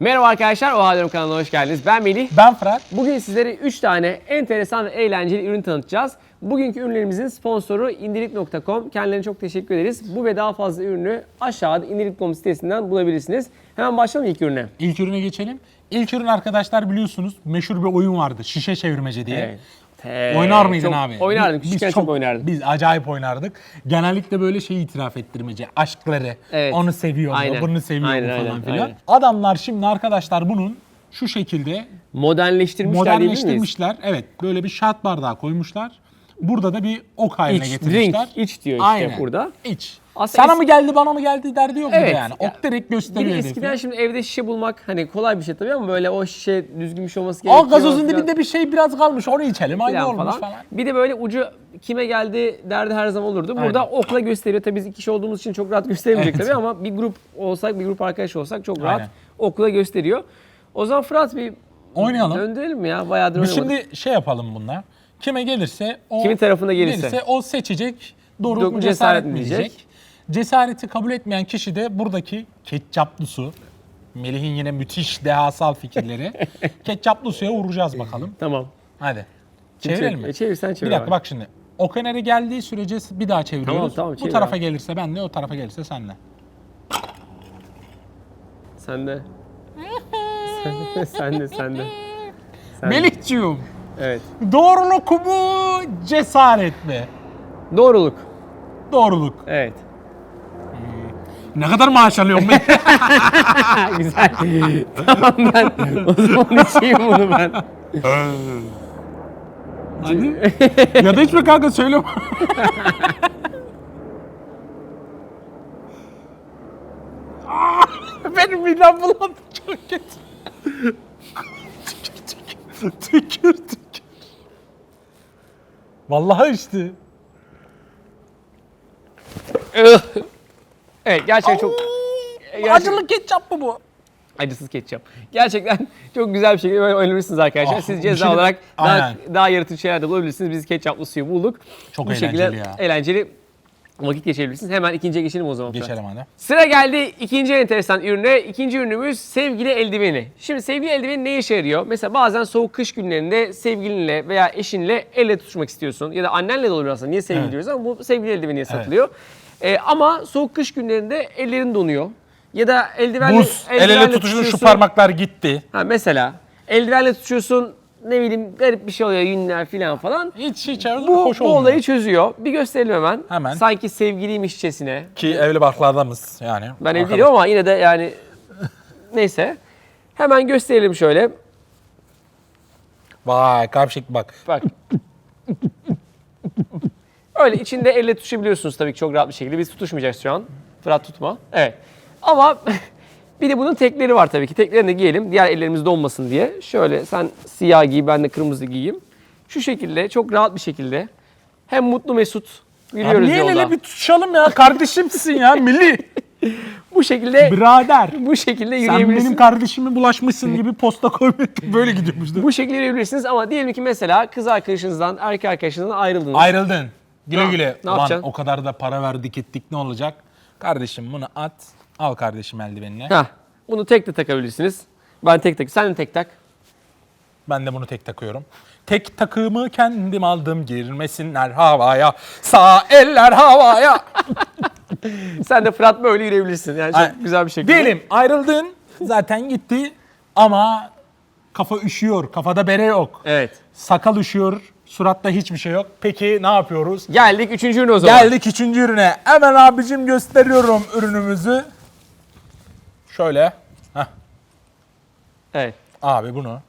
Merhaba arkadaşlar, Oha Diyorum kanalına hoş geldiniz. Ben Melih. Ben Fırat. Bugün sizlere 3 tane enteresan ve eğlenceli ürün tanıtacağız. Bugünkü ürünlerimizin sponsoru indirik.com. Kendilerine çok teşekkür ederiz. Bu ve daha fazla ürünü aşağıda indirik.com sitesinden bulabilirsiniz. Hemen başlayalım ilk ürüne. İlk ürüne geçelim. İlk ürün arkadaşlar biliyorsunuz meşhur bir oyun vardı. Şişe çevirmece diye. Evet. Ee, Oynar mıydın çok abi? Oynardım. Biz Küçükken çok, oynardım. Biz acayip oynardık. Genellikle böyle şey itiraf ettirmece. Aşkları. Evet. Onu seviyor mu, Aynen. bunu seviyor Aynen, mu falan aynen, filan. aynen. Adamlar şimdi arkadaşlar bunun şu şekilde Modernleştirmişler modernleştirmişler. Evet böyle bir şat bardağı koymuşlar. Burada da bir ok haline İç, getirmişler. drink, iç diyor işte Aynen. burada. İç. Aslında Sana es- mı geldi bana mı geldi derdi yok burada Evet. yani. Ya, Ok direkt Bir gösteriyor de hedefi. eskiden şimdi evde şişe bulmak hani kolay bir şey tabii ama böyle o şişe düzgün bir şey olması gerekiyor. O gazozun falan. dibinde bir şey biraz kalmış onu içelim aynı falan olmuş falan. Bir de böyle ucu kime geldi derdi her zaman olurdu. Burada okla gösteriyor. Tabii biz iki kişi olduğumuz için çok rahat gösteremeyecek Evet. tabii ama bir grup olsak, bir grup arkadaş olsak çok rahat Aynen. okla gösteriyor. O zaman Fırat bir Oynayalım. döndürelim mi ya? Bayağıdır Biz oynamadık. şimdi şey yapalım bunlar. Kime gelirse o Kimin tarafına gelirse. o seçecek. Doğru Doğru mu cesaret cesaret mi diyecek? diyecek. Cesareti kabul etmeyen kişi de buradaki ketçaplı su. Melih'in yine müthiş dehasal fikirleri. ketçaplı suya vuracağız bakalım. Tamam. Hadi. Kim Çevirelim çevir- mi? Çevir sen çevir Bir dakika abi. bak şimdi. O kenarı geldiği sürece bir daha çeviriyoruz. Tamam, tamam, Bu çevir tarafa abi. gelirse benle, o tarafa gelirse senle. Sen de, sen de, sen de. Sen de. Melihciğim, Evet. doğruluk mu, cesaret mi? Doğruluk. Doğruluk. Evet. Ne kadar maaş alıyorsun be? Ha, güzel. tamam ben o zaman içeyim bunu ben. Hadi. ya da içme kanka söyle. Benim midem bulandı çok kötü. tükür tükür. Tükür tükür. Vallahi işte. evet gerçekten çok gerçekten- Acılı ketçap mı bu? acısız ketçap. Gerçekten çok güzel bir şekilde böyle oynayabilirsiniz arkadaşlar. Ah, Siz ceza şey olarak daha, Aynen. daha yaratıcı şeyler de bulabilirsiniz. Biz ketçaplı suyu bulduk. Çok Bu şekilde eğlenceli ya. eğlenceli vakit geçirebilirsiniz. Hemen ikinciye geçelim o zaman. Geçelim hadi. Sıra geldi ikinci enteresan ürüne. İkinci ürünümüz sevgili eldiveni. Şimdi sevgili eldiveni ne işe yarıyor? Mesela bazen soğuk kış günlerinde sevgilinle veya eşinle elle tutuşmak istiyorsun. Ya da annenle de olur aslında. Niye sevgili Evet. diyoruz ama bu sevgili eldiveniye satılıyor. Ee, ama soğuk kış günlerinde ellerin donuyor. Ya da eldivenle, Buz. El ele eldivenle tutuşun şu parmaklar gitti. Ha, mesela eldivenle tutuyorsun ne bileyim garip bir şey oluyor yünler falan falan. Hiç hiç Bu, hoş bu olmuyor. olayı çözüyor. Bir gösterelim hemen. Hemen. Sanki sevgiliymişçesine. Ki evli barklardamız yani. Ben ev Arkadaş- değilim ama yine de yani neyse. Hemen gösterelim şöyle. Vay kavşak bak. Bak. Öyle içinde elle tutuşabiliyorsunuz tabii ki çok rahat bir şekilde. Biz tutuşmayacağız şu an. Fırat tutma. Evet. Ama bir de bunun tekleri var tabii ki. Teklerini de giyelim. Diğer ellerimiz donmasın diye. Şöyle sen siyah giy, ben de kırmızı giyeyim. Şu şekilde çok rahat bir şekilde hem mutlu mesut yürüyoruz niye el yolda. ele bir tutuşalım ya? Kardeşimsin ya milli. Bu şekilde Birader. bu şekilde Sen yürüyebilirsiniz. benim kardeşime bulaşmışsın gibi posta koymayıp böyle gidiyormuştu. Bu şekilde yürüyebilirsiniz ama diyelim ki mesela kız arkadaşınızdan, erkek arkadaşınızdan ayrıldınız. Ayrıldın. Güle Ne- güle. ne Ulan yapacaksın? o kadar da para verdik ettik ne olacak? Kardeşim bunu at. Al kardeşim eldivenine. Heh, bunu tek de takabilirsiniz. Ben tek tak. Sen de tek tak. Ben de bunu tek takıyorum. Tek takımı kendim aldım girmesinler havaya. Sağ eller havaya. Sen de Fırat böyle yürüyebilirsin. Yani çok Ay, güzel bir şekilde. Diyelim ayrıldın zaten gitti ama kafa üşüyor. Kafada bere yok. Evet. Sakal üşüyor. Suratta hiçbir şey yok. Peki ne yapıyoruz? Geldik üçüncü ürün o zaman. Geldik üçüncü ürüne. Hemen abicim gösteriyorum ürünümüzü. Şöyle. Heh. Evet. Abi bunu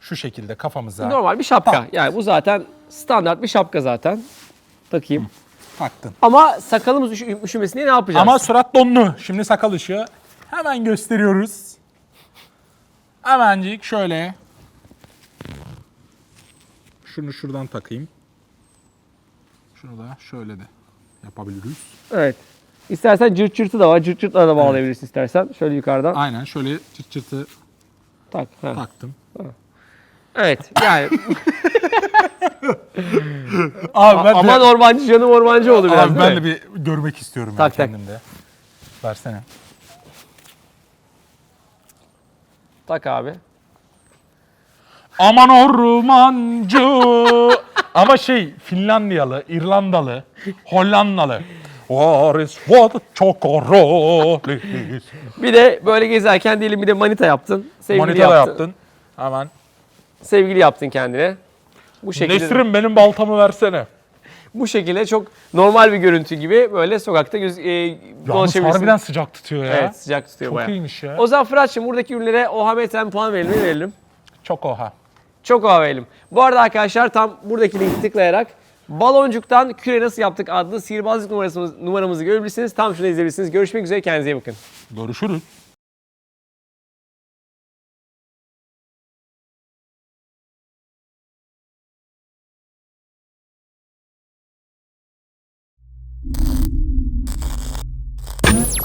şu şekilde kafamıza Normal bir şapka. Tamam. Yani bu zaten standart bir şapka zaten. Takayım. taktın. Ama sakalımız üşü- üşümesin diye ne yapacağız? Ama surat donlu. Şimdi sakal ışığı. Hemen gösteriyoruz. Hemencik şöyle. Şunu şuradan takayım. Şunu da şöyle de yapabiliriz. Evet. İstersen cırt cırtı da var. Cırt cırtla da bağlayabilirsin istersen. Şöyle yukarıdan. Aynen şöyle çıt çıtı Tak. ha. taktım. Evet. Yani Abi ben ama de, ormancı canım ormancı oldu biraz. abi değil ben mi? de bir görmek istiyorum Tak, tak. kendimde. Versene. Tak abi. Aman ormancı. Ama şey Finlandiyalı, İrlandalı, Hollandalı. What is what chocolate? Bir de böyle gezerken diyelim bir de manita yaptın. Sevgili Manita da yaptın. yaptın. Hemen. Sevgili yaptın kendine. Bu şekilde Nesrin benim baltamı versene. bu şekilde çok normal bir görüntü gibi böyle sokakta göz, e, Yalnız dolaşabilirsin. harbiden sıcak tutuyor ya. Evet sıcak tutuyor Çok bayağı. iyiymiş ya. O zaman Fırat'cığım buradaki ürünlere oha metren puan verelim verelim? Çok oha. Çok oha verelim. Bu arada arkadaşlar tam buradaki linki tıklayarak baloncuktan küre nasıl yaptık adlı sihirbazlık numarası, numaramızı görebilirsiniz. Tam şunu izleyebilirsiniz. Görüşmek üzere kendinize iyi bakın. Görüşürüz.